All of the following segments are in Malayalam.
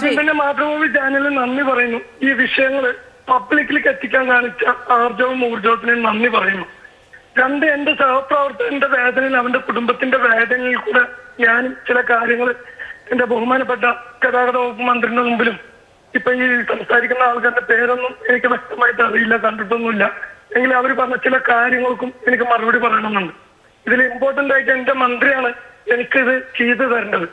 ആദ്യം തന്നെ മാതൃഭൂമി ചാനലിന് നന്ദി പറയുന്നു. ഈ വിഷയങ്ങൾ പബ്ലിക്കിലേക്ക് എത്തിക്കാൻ കാണിച്ച ആർജവും ഊർജവത്തിനും നന്ദി പറയുന്നു. രണ്ട് എന്റെ സഹപ്രവർത്തകന്റെ വേദനയിൽ അവന്റെ കുടുംബത്തിന്റെ വേദനയിൽ കൂടെ ഞാൻ ചില കാര്യങ്ങൾ എന്റെ ബഹുമാനപ്പെട്ട ഗതാഗത വകുപ്പ് മന്ത്രിന്റെ മുമ്പിലും ഇപ്പൊ ഈ സംസാരിക്കുന്ന ആൾക്കാരുടെ പേരൊന്നും എനിക്ക് വ്യക്തമായിട്ട് അറിയില്ല കണ്ടിട്ടൊന്നുമില്ല. എങ്കിലും അവർ പറഞ്ഞ ചില കാര്യങ്ങൾക്കും എനിക്ക് മറുപടി പറയണമെന്നുണ്ട്. ഇതിൽ ഇമ്പോർട്ടന്റ് ആയിട്ട് എന്റെ മന്ത്രിയാണ് എനിക്കിത് ചെയ്തു തരേണ്ടത്.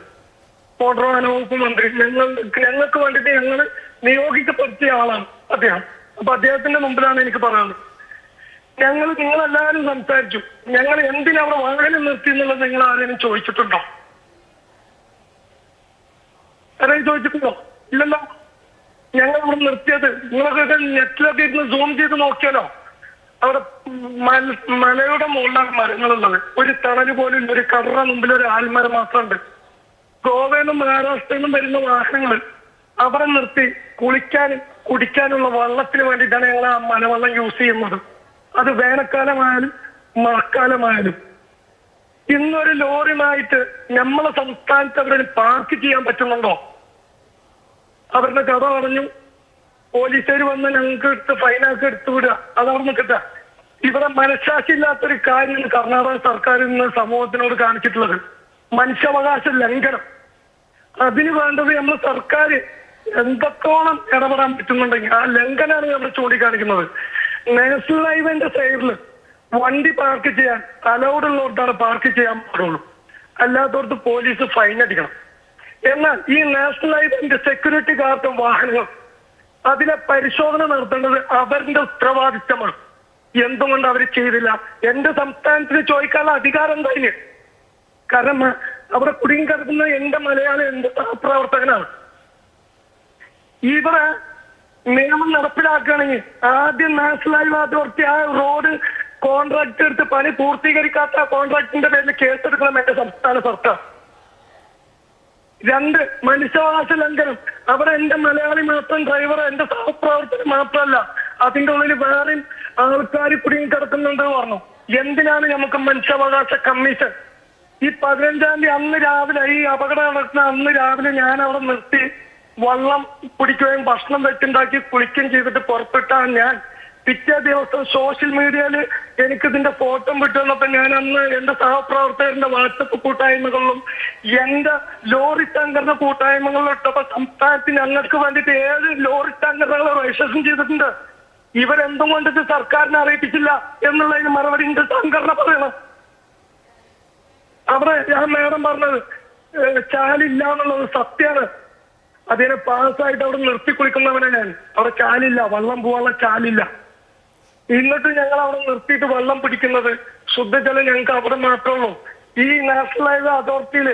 മോട്ടോർ വകുപ്പ് മന്ത്രി. ഞങ്ങൾ ഞങ്ങൾക്ക് വേണ്ടിയിട്ട് ഞങ്ങൾ നിയോഗിക്കപ്പെടുത്തിയ ആളാണ് അദ്ദേഹം. അപ്പൊ അദ്ദേഹത്തിന്റെ മുമ്പിലാണ് എനിക്ക് പറയുന്നത് ഞങ്ങൾ നിങ്ങളെല്ലാവരും സംസാരിച്ചു. ഞങ്ങൾ എന്തിനാ അവിടെ വാഹനം നിർത്തി എന്നുള്ളത് നിങ്ങൾ ആരെങ്കിലും ചോദിച്ചിട്ടുണ്ടോ? ആരെയും ചോദിച്ചിട്ടുണ്ടോ? ഇല്ലല്ലോ. ഞങ്ങൾ ഇവിടെ നിർത്തിയത് നിങ്ങളൊക്കെ നെറ്റിലൊക്കെ ഇരുന്ന് സൂം ചെയ്ത് നോക്കിയാലോ? അവിടെ മല- മലയുടെ മുകളിലാണ് മരങ്ങളുള്ളത്. ഒരു തണൽ പോലും. ഒരു കടറ മുമ്പിൽ ഒരു ആൽമരം മാത്രമുണ്ട്. ഗോവയിൽ മഹാരാഷ്ട്രയിലും വരുന്ന വാഹനങ്ങൾ അവിടെ നിർത്തി കുളിക്കാനും കുടിക്കാനുള്ള വെള്ളത്തിന് വേണ്ടിയിട്ടാണ് ഞങ്ങൾ ആ മലവെള്ളം യൂസ് ചെയ്യുന്നത്. അത് വേനൽക്കാലമായാലും മഴക്കാലമായാലും. ഇന്നൊരു ലോറിയുമായിട്ട് നമ്മളെ സംസ്ഥാനത്ത് അവരെ പാർക്ക് ചെയ്യാൻ പറ്റുന്നുണ്ടോ? അവരുടെ കഥ പറഞ്ഞു പോലീസുകാർ വന്ന് ഞങ്ങൾക്ക് എടുത്ത് ഫൈനാക്ക് എടുത്തു വിടുക. അതവിടെ നിൽക്കട്ടെ ഇവിടെ മനസ്സാക്ഷി ഇല്ലാത്തൊരു കാര്യമാണ് കർണാടക സർക്കാർ ഇന്ന് സമൂഹത്തിനോട് കാണിച്ചിട്ടുള്ളത്. മനുഷ്യാവകാശ ലംഘനം. അതിന് വേണ്ടത് നമ്മൾ സർക്കാർ എന്തത്തോളം ഇടപെടാൻ പറ്റുന്നുണ്ടെങ്കിൽ ആ ലംഘനാണ് നമ്മൾ ചൂണ്ടിക്കാണിക്കുന്നത്. നാഷണൽ ഹൈവേന്റെ സൈഡിൽ വണ്ടി പാർക്ക് ചെയ്യാൻ അലൗഡുള്ളവർക്കാണ് പാർക്ക് ചെയ്യാൻ പാടുള്ളൂ. അല്ലാത്തവർക്ക് പോലീസ് ഫൈൻ അടിക്കണം. എന്നാൽ ഈ നാഷണൽ ഹൈവേന്റെ സെക്യൂരിറ്റി ഗാർഡും വാഹനങ്ങൾ അതിലെ പരിശോധന നടത്തേണ്ടത് അവരുടെ ഉത്തരവാദിത്തമാണ്. എന്തുകൊണ്ട് അവർ ചെയ്തില്ല? എന്റെ സംസ്ഥാനത്തിന് ചോദിക്കാനുള്ള അധികാരം എന്തായിന് കാരണം അവിടെ കുടുങ്ങിക്കിടക്കുന്ന എന്റെ മലയാളി എന്റെ സഹപ്രവർത്തകനാണ് ഇവിടെ നിയമം നടപ്പിലാക്കുകയാണെങ്കിൽ ആദ്യം നാഷണൽ ഹൈവേ അതോറിറ്റി ആ റോഡ് കോൺട്രാക്ട് എടുത്ത് പണി പൂർത്തീകരിക്കാത്ത കോൺട്രാക്ടിന്റെ പേരിൽ കേസെടുക്കണം എന്റെ സംസ്ഥാന സർക്കാർ. രണ്ട് മനുഷ്യാവകാശ ലംഘനം. അവിടെ എന്റെ മലയാളി മാത്രം ഡ്രൈവർ എന്റെ സഹപ്രവർത്തകർ മാത്രമല്ല. അതിന്റെ ഉള്ളിൽ വേറെയും ആൾക്കാർ കുടുങ്ങി പറഞ്ഞു. എന്തിനാണ് നമുക്ക് മനുഷ്യാവകാശ കമ്മീഷൻ ഈ പതിനഞ്ചാം തീയതി അന്ന് രാവിലെ ഈ അപകടം നടക്കുന്ന അന്ന് രാവിലെ ഞാൻ അവിടെ നിർത്തി വള്ളം കുടിക്കുകയും ഭക്ഷണം വെച്ചുണ്ടാക്കി കുളിക്കുകയും ചെയ്തിട്ട് പുറപ്പെട്ടാണ് ഞാൻ. പിറ്റേ ദിവസം സോഷ്യൽ മീഡിയയിൽ എനിക്ക് ഇതിന്റെ ഫോട്ടോ വിട്ടുവന്നപ്പോ ഞാൻ അന്ന് എന്റെ സഹപ്രവർത്തകരുടെ വാട്സപ്പ് കൂട്ടായ്മകളിലും എന്റെ ലോറി ടാങ്കറിന്റെ കൂട്ടായ്മകളിലും ഇട്ടപ്പോ സംസ്ഥാനത്തിന് ഞങ്ങൾക്ക് വേണ്ടിയിട്ട് ഏഴ് ലോറി ടാങ്കറുകളെ രജിസ്ട്രേഷൻ ചെയ്തിട്ടുണ്ട്. ഇവരെന്തും കൊണ്ടിട്ട് സർക്കാരിനെ അറിയിപ്പിച്ചില്ല എന്നുള്ളതിന് മറുപടി എന്റെ സംഘടന പറയണം. അവിടെ ഞാൻ മേഡം പറഞ്ഞത് ചാലില്ല എന്നുള്ളത് സത്യമാണ്. അതിനെ പാസ്സായിട്ട് അവിടെ നിർത്തി കുളിക്കുന്നവനെ ഞാൻ. അവിടെ ചാലില്ല വള്ളം പോവാനുള്ള ചാലില്ല. എന്നിട്ട് ഞങ്ങൾ അവിടെ നിർത്തിയിട്ട് വള്ളം പിടിക്കുന്നത് ശുദ്ധജലം ഞങ്ങൾക്ക് അവിടെ മാത്രമേ ഉള്ളൂ. ഈ നാഷണൽ ഹൈവേ അതോറിറ്റിയിൽ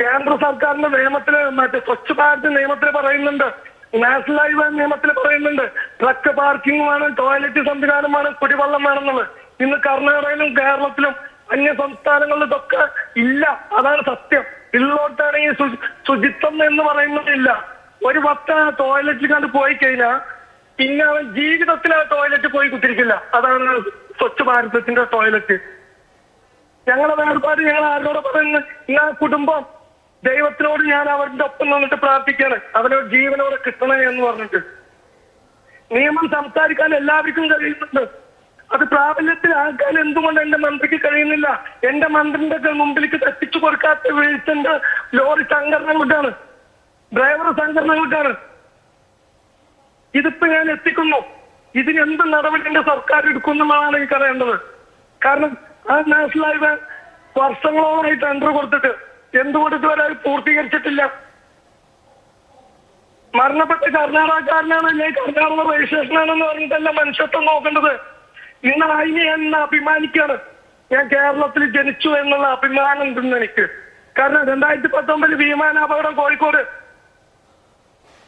കേന്ദ്ര സർക്കാരിന്റെ നിയമത്തിൽ മറ്റേ സ്വച്ഛ് ഭാരത് നിയമത്തിൽ പറയുന്നുണ്ട്. നാഷണൽ ഹൈവേ നിയമത്തിൽ പറയുന്നുണ്ട്. ട്രക്ക് പാർക്കിംഗ് വേണം ടോയ്ലറ്റ് സംവിധാനം വേണം കുടിവെള്ളം വേണമെന്നുള്ളത് ഇന്ന് കർണാടകയിലും കേരളത്തിലും അന്യ സംസ്ഥാനങ്ങളിൽ ഇതൊക്കെ ഇല്ല. അതാണ് സത്യം. ഉള്ളോട്ടാണെങ്കിൽ ശുചിത്വം എന്ന് പറയുന്നതില്ല ഒരു ഭക്ത ടോയ്ലറ്റിൽ കണ്ട് പോയി കഴിഞ്ഞാൽ പിന്നെ അവൻ ജീവിതത്തിൽ ആ ടോയ്ലറ്റ് പോയി കുത്തിരിക്കില്ല. അതാണ് സ്വച്ഛ് ഭാരതത്തിന്റെ ടോയ്ലറ്റ് ഞങ്ങളെ വേർപാട് ഞങ്ങൾ ആരോട് പറയുന്നു ഇന്ന് ആ കുടുംബം ദൈവത്തിനോട് ഞാൻ അവരുടെ ഒപ്പം നിന്നിട്ട് പ്രാർത്ഥിക്കാണ് അവനോട് ജീവനോടെ കിട്ടണേ എന്ന് പറഞ്ഞിട്ട്. നിയമം സംസാരിക്കാൻ എല്ലാവർക്കും കഴിയുന്നുണ്ട്. അത് പ്രാബല്യത്തിലാക്കാൻ എന്തുകൊണ്ട് എന്റെ മന്ത്രിക്ക് കഴിയുന്നില്ല? എന്റെ മന്ത്രിന്റെ മുമ്പിലേക്ക് തെറ്റിച്ചു കൊടുക്കാത്ത വീഴ്ചന്റെ ലോറി സംഘടനകൾക്കാണ് ഡ്രൈവർ സംഘടനകൾക്കാണ് ഇതിപ്പോ ഞാൻ എത്തിക്കുന്നു. ഇതിന് എന്ത് നടപടി എന്റെ സർക്കാർ എടുക്കുന്നുള്ളതാണ് എനിക്ക് അറിയേണ്ടത്. കാരണം ആ നാഷണൽ ഹൈവേ വർഷങ്ങളോളമായി ടെൻഡർ കൊടുത്തിട്ട് എന്തുകൊണ്ട് ഇതുവരെ അത് പൂർത്തീകരിച്ചിട്ടില്ല? മരണപ്പെട്ട കർണാടകക്കാരനാണ് അല്ലെങ്കിൽ കർണാടക രജിസ്ട്രേഷനാണെന്ന് പറഞ്ഞിട്ടല്ല മനുഷ്യത്വം നോക്കേണ്ടത്. ഇന്ന് അതിനെ ഇന്ന് അഭിമാനിക്കാണ്? ഞാൻ കേരളത്തിൽ ജനിച്ചു എന്നുള്ള അഭിമാനം ഉണ്ടെന്ന് എനിക്ക്. കാരണം രണ്ടായിരത്തി പത്തൊമ്പതിൽ വിമാനാപകടം കോഴിക്കോട്.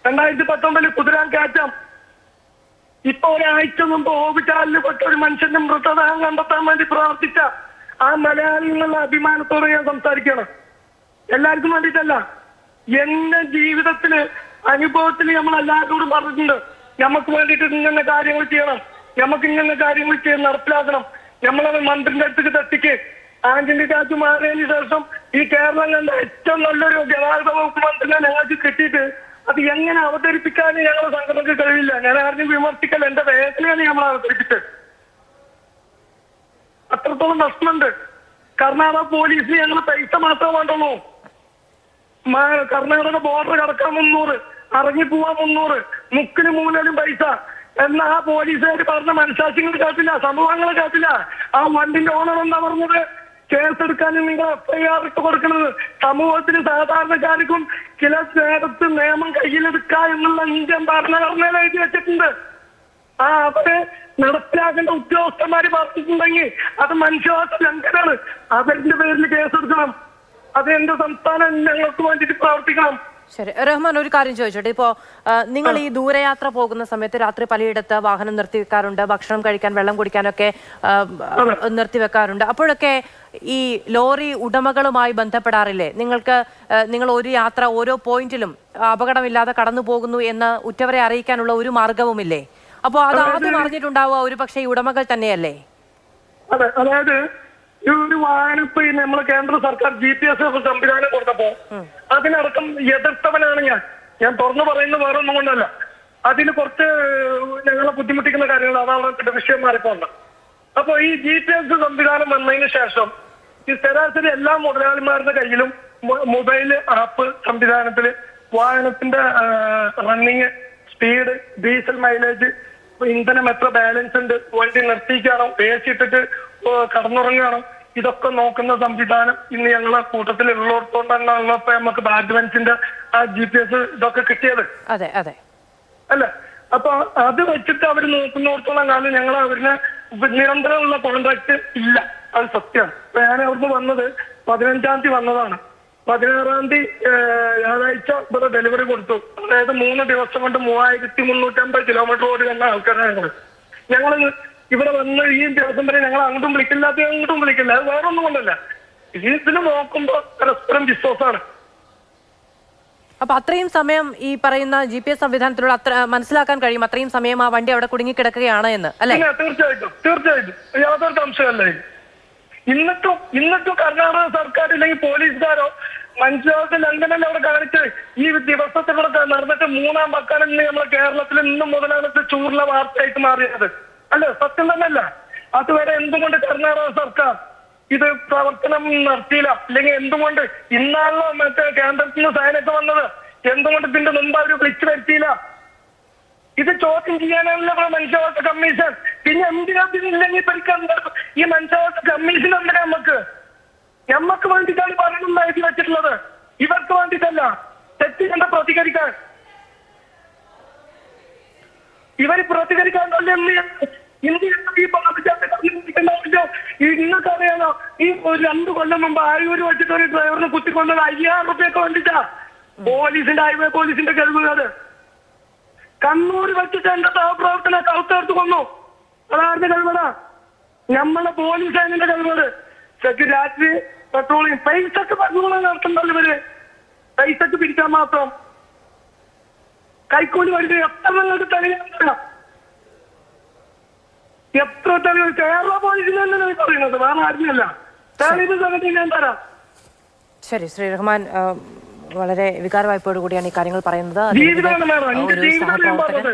രണ്ടായിരത്തി പത്തൊമ്പതിൽ കുതിരാൻകാറ്റം ഇപ്പൊ ഒരാഴ്ച മുമ്പ് ഹോബിറ്റാലിൽ പെട്ട ഒരു മനുഷ്യന്റെ മൃതദേഹം കണ്ടെത്താൻ വേണ്ടി പ്രാർത്ഥിച്ച ആ മലയാളി എന്നുള്ള അഭിമാനത്തോടെ ഞാൻ സംസാരിക്കണം എല്ലാവർക്കും വേണ്ടിയിട്ടല്ല എന്റെ ജീവിതത്തിൽ അനുഭവത്തിൽ നമ്മൾ എല്ലാവരോടും പറഞ്ഞിട്ടുണ്ട്. നമുക്ക് വേണ്ടിയിട്ട് ഇങ്ങനെ കാര്യങ്ങൾ ചെയ്യണം. നമുക്ക് ഇങ്ങനെ കാര്യങ്ങൾ ചെയ്ത് നടപ്പിലാക്കണം. നമ്മളത് മന്ത്രിന്റെ അടുത്തേക്ക് തട്ടിക്ക്. ആന്റണി രാജു മാറിയതിനു ശേഷം ഈ കേരളം കണ്ട ഏറ്റവും നല്ലൊരു ഗതാഗത വകുപ്പ് മന്ത്രിനെ ഞങ്ങൾക്ക് കിട്ടിയിട്ട് അത് എങ്ങനെ അവതരിപ്പിക്കാൻ ഞങ്ങളുടെ സംഘടനക്ക് കഴിയില്ല. ഞാൻ ആരെയും വിമർശിക്കൽ എന്റെ വേദനയാണ് നമ്മൾ അവതരിപ്പിച്ചത്. അത്രത്തോളം നഷ്ടമുണ്ട്. കർണാടക പോലീസിന് ഞങ്ങൾ പൈസ മാത്രം വേണ്ടുള്ളൂ. കർണാടക ബോർഡർ കടക്കാൻ മുന്നൂറ് പോവാൻ മുന്നൂറ് മുക്കിന് മൂന്നാലും പൈസ. എന്നാ ആ പോലീസുകാർ പറഞ്ഞ മനസാക്ഷികൾ കേട്ടില്ല സംഭവങ്ങൾ കേട്ടില്ല. ആ വണ്ടിന്റെ ഓണർ എന്താ പറഞ്ഞത്? കേസെടുക്കാൻ നിങ്ങൾ എഫ്ഐആർ ഇട്ട് കൊടുക്കുന്നത്. സമൂഹത്തിന് സാധാരണക്കാർക്കും ചില നേരത്ത് നിയമം കയ്യിലെടുക്കുക എന്നുള്ള ഇന്ത്യൻ ഭരണഘടനയിൽ എഴുതി വെച്ചിട്ടുണ്ട്. ആ അവർ നടപ്പിലാക്കേണ്ട ഉദ്യോഗസ്ഥന്മാര് പറഞ്ഞിട്ടുണ്ടെങ്കിൽ അത് മനുഷ്യവാസ ലംഘനാണ് അവരിന്റെ പേരിൽ കേസെടുക്കണം അത് എന്റെ സംസ്ഥാനം ഞങ്ങൾക്ക് വേണ്ടിയിട്ട് പ്രവർത്തിക്കണം. ശരി. റഹ്മാൻ ഒരു കാര്യം ചോദിച്ചോട്ടെ. ഇപ്പോ നിങ്ങൾ ഈ ദൂരയാത്ര പോകുന്ന സമയത്ത് രാത്രി പലയിടത്ത് വാഹനം നിർത്തി വെക്കാറുണ്ട് ഭക്ഷണം കഴിക്കാൻ വെള്ളം കുടിക്കാനൊക്കെ നിർത്തിവെക്കാറുണ്ട് നിർത്തി വെക്കാറുണ്ട് അപ്പോഴൊക്കെ ഈ ലോറി ഉടമകളുമായി ബന്ധപ്പെടാറില്ലേ? നിങ്ങൾക്ക് നിങ്ങൾ ഒരു യാത്ര ഓരോ പോയിന്റിലും അപകടമില്ലാതെ കടന്നു പോകുന്നു എന്ന് ഉറ്റവരെ അറിയിക്കാനുള്ള ഒരു മാർഗവുമില്ലേ? അപ്പോൾ അത് ആദ്യം അറിഞ്ഞിട്ടുണ്ടാവുക ഒരു പക്ഷേ ഈ ഉടമകൾ തന്നെയല്ലേ? അതെ. അതായത് ഒരു വാഹനം ഇപ്പൊ ഈ കേന്ദ്ര സർക്കാർ ജി പി എസ് സംവിധാനം കൊടുത്തപ്പോ അതിനടക്കം എതിർത്തവനാണ് ഞാൻ. ഞാൻ തുറന്നു പറയുന്നത് വേറെ ഒന്നും കൊണ്ടല്ല. അതിന് കുറച്ച് ഞങ്ങളെ ബുദ്ധിമുട്ടിക്കുന്ന കാര്യങ്ങൾ അതാണ് വിഷയം മാറിപ്പോണ്ട അപ്പൊ ഈ ജി പി എസ് സംവിധാനം വന്നതിന് ശേഷം ഈ ശരാശരി എല്ലാ മുതലാളിമാരുടെ കയ്യിലും മൊബൈൽ ആപ്പ് സംവിധാനത്തിൽ വാഹനത്തിന്റെ റണ്ണിങ് സ്പീഡ് ഡീസൽ മൈലേജ് ഇന്ധനം എത്ര ബാലൻസ് ഉണ്ട് വണ്ടി നിർത്തിക്കാണോ എ സി ഇട്ടിട്ട് കടന്നുറങ്ങുകയാണോ ഇതൊക്കെ നോക്കുന്ന സംവിധാനം ഇന്ന് ഞങ്ങളെ കൂട്ടത്തിൽ ഉള്ളിടത്തോണ്ടാണ് ഉള്ളപ്പോ നമുക്ക് ബാഡ്വൻസിന്റെ ആ ജി പി എസ് ഇതൊക്കെ കിട്ടിയത്. അതെ അതെ. അല്ല? അപ്പൊ അത് വെച്ചിട്ട് അവർ നോക്കുന്നിടത്തോളം കാലം ഞങ്ങൾ അവരിന് നിരന്തരമുള്ള കോൺട്രാക്ട് ഇല്ല. അത് സത്യമാണ് അപ്പൊ ഞാൻ അവിടുന്ന് വന്നത് പതിനഞ്ചാം തീയതി വന്നതാണ്. പതിനാറാം തീയതി ഞായറാഴ്ച ഇവിടെ ഡെലിവറി കൊടുത്തു. അതായത് മൂന്ന് ദിവസം കൊണ്ട് മൂവായിരത്തി മുന്നൂറ്റി അമ്പത് കിലോമീറ്റർ ഓടി വന്ന ആൾക്കാരാണ് ഞങ്ങൾ ഞങ്ങൾ ഇവിടെ വന്ന് ഈ ദിവസം വരെ ഞങ്ങൾ അങ്ങോട്ടും വിളിക്കില്ല അത് അങ്ങോട്ടും വിളിക്കില്ല അത് വേറെ ഒന്നും കൊണ്ടല്ല ഇതിന് നോക്കുമ്പോ പരസ്പരം വിശ്വാസമാണ് അപ്പൊ അത്രയും സമയം ഈ പറയുന്ന ജി പി എസ് സംവിധാനത്തിലൂടെ അത്ര മനസ്സിലാക്കാൻ കഴിയും അത്രയും സമയം ആ വണ്ടി അവിടെ കുടുങ്ങി കിടക്കുകയാണ് എന്ന് അല്ലെ? തീർച്ചയായിട്ടും തീർച്ചയായിട്ടും. യാതൊരു സംശയമല്ല ഇന്നിട്ടും എന്നിട്ടും കർണാടക സർക്കാർ ഇല്ലെങ്കിൽ പോലീസുകാരോ മനുഷ്യാവസ്ഥ ലണ്ടനല്ല അവിടെ കാണിച്ച് ഈ ദിവസത്തിലൂടെ നടന്നിട്ട് മൂന്നാം പക്കാലം നമ്മളെ കേരളത്തിൽ ഇന്നും മുതലാണ് ചൂറുള്ള ചൂടുള്ള വാർത്തയായിട്ട് മാറിയത്. അല്ല സത്യം തന്നെയല്ല. അതുവരെ എന്തുകൊണ്ട് കർണാടക സർക്കാർ ഇത് പ്രവർത്തനം നടത്തിയില്ല? അല്ലെങ്കിൽ എന്തുകൊണ്ട് ഇന്നാണല്ലോ മറ്റേ കേന്ദ്രത്തിൽ നിന്ന് സൈനൊക്കെ വന്നത്? എന്തുകൊണ്ട് ഇതിന്റെ മുമ്പ് അവർ വിളിച്ചു വരുത്തിയില്ല? ഇത് ചോദ്യം ചെയ്യാനല്ല ഇവിടെ മനുഷ്യാവകാശ കമ്മീഷൻ. പിന്നെ എന്തിനാ ഇതില്ലെങ്കിൽ ഇവർക്ക് എന്താ ഈ മനുഷ്യാവകാശ കമ്മീഷൻ എന്തിനാ നമുക്ക് നമ്മക്ക് വേണ്ടിയിട്ടാണ് പറയുന്നത് എഴുതി വെച്ചിട്ടുള്ളത്. ഇവർക്ക് വേണ്ടിയിട്ടല്ല. തെറ്റ് കണ്ട പ്രതികരിക്കാൻ? ഇവർ പ്രതികരിക്കാൻ തന്നെ ഇന്ത്യ ഈ നിങ്ങൾക്കറിയാലോ. ഈ ഒരു രണ്ടു കൊല്ലം മുമ്പ് ആയൂര് വെച്ചിട്ട് ഒരു ഡ്രൈവറിനെ കുത്തിക്കൊണ്ടത് അയ്യായിരം റുപ്യൊക്കെ വേണ്ടിട്ടാ. പോലീസിന്റെ ഹൈവേ പോലീസിന്റെ കഴിവുകാര് കണ്ണൂർ വെച്ചിട്ട് എന്റെ സഹപ്രവർത്തന കൗത്തേർത്ത് കൊന്നു. അതാരുടെ കഴിവട? നമ്മളെ പോലീസ് സൈന്യന്റെ കഴിവട്. രാത്രി പെട്രോളിങ് പൈസക്ക് പെട്രോളിങ് നടത്തുന്നല്ലോ ഇവർ. പൈസക്ക് പിരിക്കാൻ മാത്രം. കൈക്കൂലി വരുന്നത് എത്ര നിങ്ങൾക്ക് തെളിയാൻ എത്ര തെളിവ് കേരള പോലീസിന് തന്നെ പറയുന്നത് വേറെ ആരുമല്ല. തെളിവ് സംഗതി ഞാൻ തരാം. ശരി ശ്രീ റഹ്മാൻ വളരെ വികാരവായ്പോട് കൂടിയാണ് ഈ കാര്യങ്ങൾ പറയുന്നത്. ഒരു സഹപ്രവർത്തകൻ